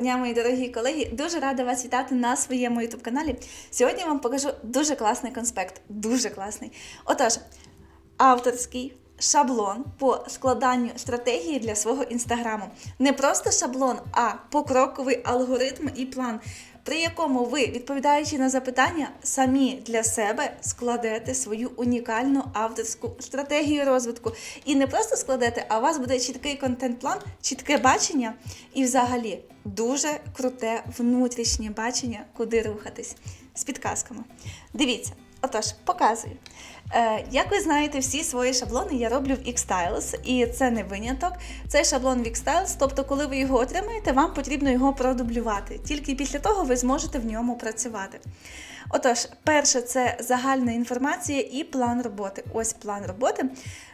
дня, мої дорогі колеги. Дуже рада вас вітати на своєму youtube каналі. Сьогодні я вам покажу дуже класний конспект. Дуже класний. Отож, авторський шаблон по складанню стратегії для свого інстаграму. Не просто шаблон, а покроковий алгоритм і план, при якому ви, відповідаючи на запитання, самі для себе складете свою унікальну авторську стратегію розвитку. І не просто складете, а у вас буде чіткий контент-план, чітке бачення і взагалі дуже круте внутрішнє бачення, куди рухатись з підказками. Дивіться. Отож, показую. Е, як ви знаєте, всі свої шаблони я роблю в Xstyles, і це не виняток. Цей шаблон в Xstyles, тобто, коли ви його отримаєте, вам потрібно його продублювати. Тільки після того ви зможете в ньому працювати. Отож, перше це загальна інформація і план роботи. Ось план роботи.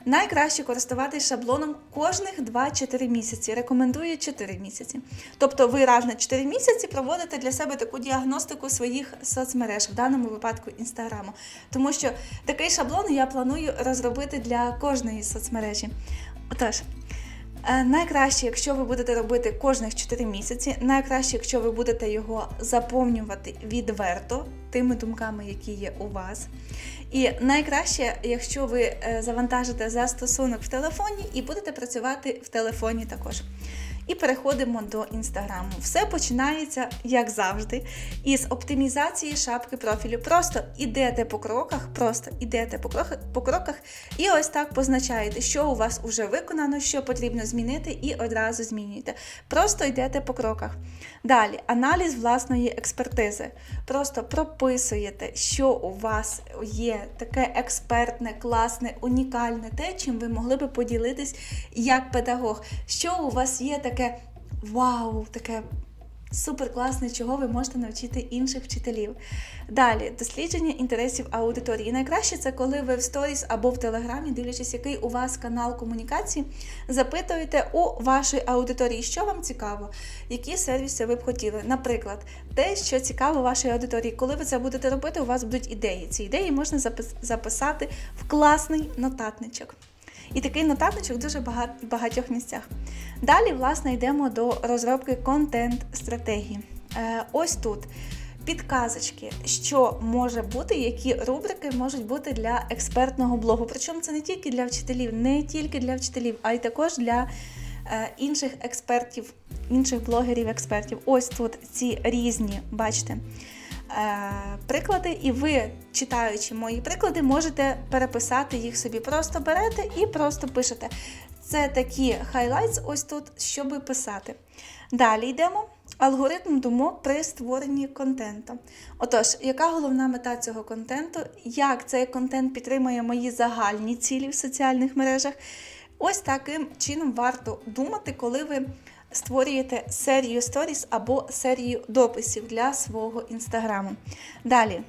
Найкраще користуватись шаблоном кожних 2-4 місяці. Рекомендую 4 місяці. Тобто ви раз на 4 місяці проводите для себе таку діагностику своїх соцмереж, в даному випадку інстаграму. Тому що такий шаблон я планую розробити для кожної соцмережі. Отож. Е, Найкраще, якщо ви будете робити кожних 4 місяці, найкраще, якщо ви будете його заповнювати відверто тими думками, які є у вас. І найкраще, якщо ви е, завантажите застосунок в телефоні і будете працювати в телефоні також. І переходимо до інстаграму. Все починається, як завжди, із оптимізації шапки профілю. Просто ідете по кроках, просто ідете по кроках, по кроках і ось так позначаєте, що у вас вже виконано, що потрібно змінити, і одразу змінюєте. Просто йдете по кроках. Далі, аналіз власної експертизи. Просто прописуєте, що у вас є таке експертне, класне, унікальне, те, чим ви могли би поділитись як педагог. Що у вас є таке вау, таке супер класне, чого ви можете навчити інших вчителів. Далі, дослідження інтересів аудиторії. Найкраще це коли ви в сторіс або в телеграмі, дивлячись, який у вас канал комунікації, запитуєте у вашої аудиторії, що вам цікаво, які сервіси ви б хотіли. Наприклад, те, що цікаво вашій аудиторії. Коли ви це будете робити, у вас будуть ідеї. Ці ідеї можна записати в класний нотатничок. І такий нотатничок дуже багат, в багатьох місцях. Далі, власне, йдемо до розробки контент-стратегії. Е, ось тут підказочки, що може бути, які рубрики можуть бути для експертного блогу. Причому це не тільки для вчителів, не тільки для вчителів, а й також для е, інших експертів, інших блогерів-експертів. Ось тут ці різні, бачите. Е, Приклади, і ви, читаючи мої приклади, можете переписати їх собі. Просто берете і просто пишете. Це такі highlights ось тут, щоб писати. Далі йдемо. Алгоритм думок при створенні контенту. Отож, яка головна мета цього контенту? Як цей контент підтримує мої загальні цілі в соціальних мережах? Ось таким чином варто думати, коли ви створюєте серію сторіс або серію дописів для свого інстаграму. Далі.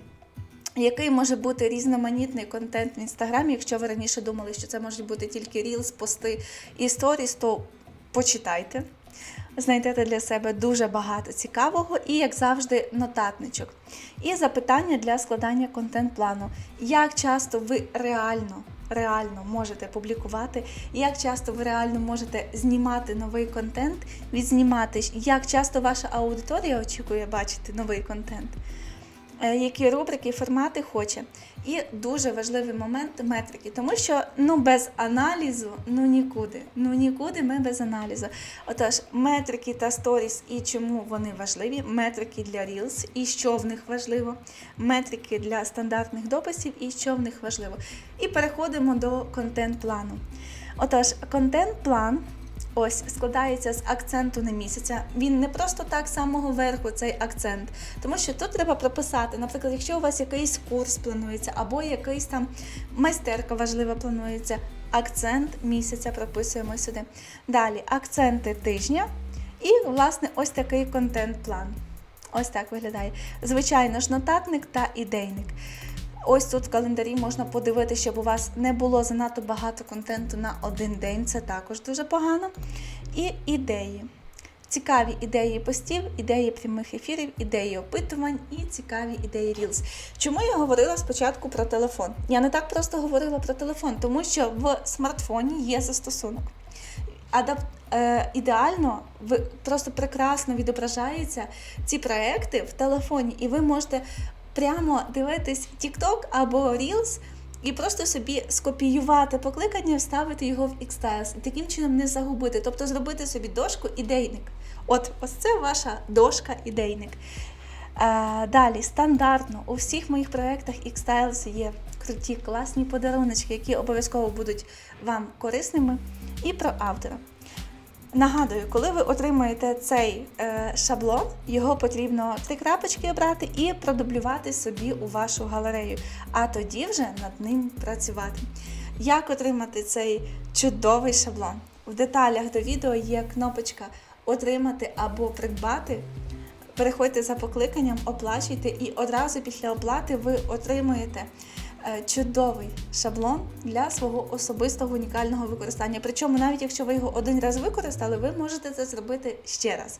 Який може бути різноманітний контент в інстаграмі, якщо ви раніше думали, що це можуть бути тільки рілс, пости і сторіс, то почитайте. Знайдете для себе дуже багато цікавого і, як завжди, нотатничок. І запитання для складання контент-плану. Як часто ви реально, реально можете публікувати, як часто ви реально можете знімати новий контент, відзнімати, як часто ваша аудиторія очікує бачити новий контент. Е, які рубрики, формати хоче. І дуже важливий момент метрики, тому що ну без аналізу ну нікуди. Ну нікуди ми без аналізу. Отож, метрики та сторіс і чому вони важливі, метрики для Reels і що в них важливо, метрики для стандартних дописів і що в них важливо. І переходимо до контент-плану. Отож, контент-план. Ось складається з акценту на місяця. Він не просто так самого верху цей акцент, тому що тут треба прописати. Наприклад, якщо у вас якийсь курс планується, або якийсь там майстерка важлива планується. Акцент місяця прописуємо сюди. Далі акценти тижня і, власне, ось такий контент-план. Ось так виглядає. Звичайно ж, нотатник та ідейник. Ось тут в календарі можна подивитися, щоб у вас не було занадто багато контенту на один день. Це також дуже погано. І ідеї. Цікаві ідеї постів, ідеї прямих ефірів, ідеї опитувань і цікаві ідеї Reels. Чому я говорила спочатку про телефон? Я не так просто говорила про телефон, тому що в смартфоні є застосунок. адап... е, ідеально, просто прекрасно відображаються ці проекти в телефоні, і ви можете прямо дивитись TikTok або Reels і просто собі скопіювати покликання, вставити його в Xtiles і таким чином не загубити, тобто зробити собі дошку ідейник. От, ось це ваша дошка ідейник. Е, далі, стандартно, у всіх моїх проєктах Xtiles є круті, класні подаруночки, які обов'язково будуть вам корисними. І про автора. Нагадую, коли ви отримаєте цей е, шаблон, його потрібно три крапочки обрати і продублювати собі у вашу галерею, а тоді вже над ним працювати. Як отримати цей чудовий шаблон? В деталях до відео є кнопочка Отримати або придбати. Переходьте за покликанням, оплачуйте, і одразу після оплати ви отримуєте чудовий шаблон для свого особистого унікального використання. Причому, навіть якщо ви його один раз використали, ви можете це зробити ще раз.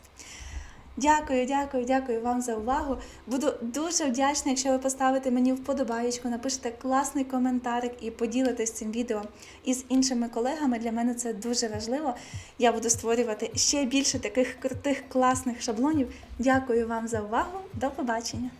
Дякую, дякую, дякую вам за увагу. Буду дуже вдячна, якщо ви поставите мені вподобаєчку, напишете класний коментарик і поділитесь цим відео із іншими колегами. Для мене це дуже важливо. Я буду створювати ще більше таких крутих класних шаблонів. Дякую вам за увагу. До побачення!